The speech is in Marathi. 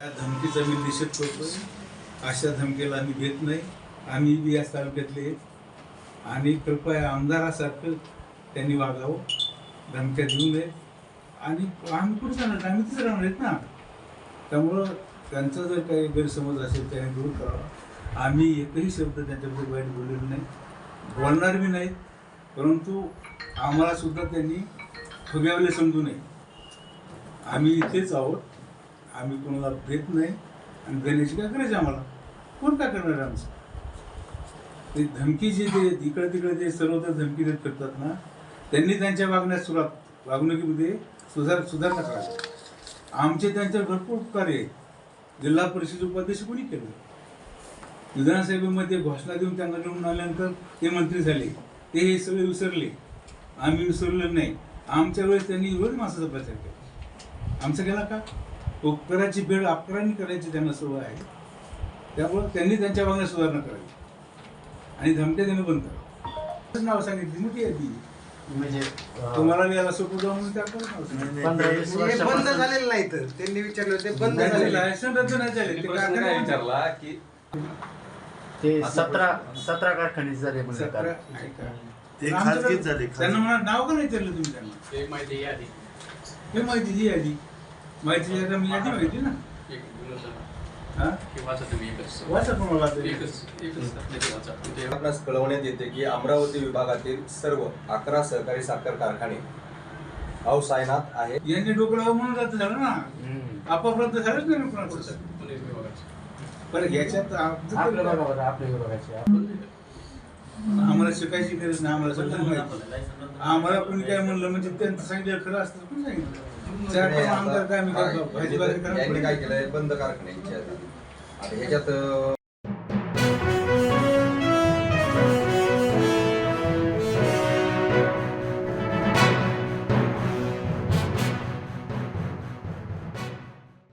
त्या धमकीचा मी निषेध करतो अशा धमकीला आम्ही घेत नाही. आम्ही बी या तालुक्यातले आणि कृपया आमदारासारखं त्यांनी वागावं. धमक्या देऊ नये आणि आम्ही कुठे जाणार? आम्ही तिथे राहणार आहेत ना. त्यामुळं त्यांचा जर काही गैरसमज असेल त्याने दूर करावा. आम्ही एकही शब्द त्यांच्याबद्दल वाईट बोललेलो नाही. बोलणार बी नाहीत. परंतु आम्हालासुद्धा त्यांनी फुग्यावले समजू नये. आम्ही इथेच आहोत. आम्ही कोणाला भेट नाही. आणि देण्याची काय करायची आम्हाला? कोण काय करणार आमचं? ते धमकी जे ते इकडे तिकडे जे सर्वत्र धमकी देत करतात ना त्यांनी त्यांच्या वागण्यात सुरुवात वागणुकीमध्ये सुधार सुधारणा करावी आमचे त्यांच्यावर भरपूर उपकार आहे जिल्हा परिषद उपाध्यक्ष कोणी केलं? विधानसभेमध्ये घोषणा देऊन त्यांना निवडून आल्यानंतर ते मंत्री झाले. ते हे सगळे विसरले. आम्ही विसरलो नाही. आमच्या वेळेस त्यांनी रोज माणसाचा प्रचार केला. आमचं केला का? उपकाराची बेड अपकाराने करायची त्यांना सवय आहे. त्यामुळं त्यांनी त्यांच्या वागण्यात सुधारणा करावी. आणि धमक्या देणं बंद करावं. नाव सांगितली मोठी यादी म्हणजे अं, तुम्हाला याला सोपं म्हणून त्याकडे हे बंद झालेलं नाही तर. त्यांनी विचारलं ते बंद झालेलं आहे. लायसन रद्द नाही झाले ते कारखाने- विचारला की ते सतरा सतरा कारखाने झाले म्हणजे. ते खाजगीच झाले, त्यांना. म्हणा नाव का नाही विचारलं तुम्ही त्यांना? ते माहिती यादी हे माहिती ही यादी माहिती यादी माहिती ना? एक गुन्हा हा? किंवा वाचा तुम्ही एकच वाचा तुम्हाला तरी. एकच एकच त्याचे वाचा. ते आपणास कळवण्यात येते की अमरावती विभागातील सर्व अकरा सहकारी साखर कारखाने अवसायनात आहेत. यांनी डोकं म्हणून जात झालं ना. आपापलं झालंच नाही ना कोणाचं पुणे विभागाचे. पण याच्यात आपल्या विभागाचे. आपण आम्हाला शिकायची गरज नाही आम्हाला सगळं माहिती आम्हाला कोणी काय म्हणलं म्हणजे त्यांचं सांगितलं खरं असतं पण सांगितलं. चार पाच आमदार काय आम्ही काय भाजी बाजार यांनी काय केलंय? बंद कारखान्यांचे आहेत. आता ह्याच्यात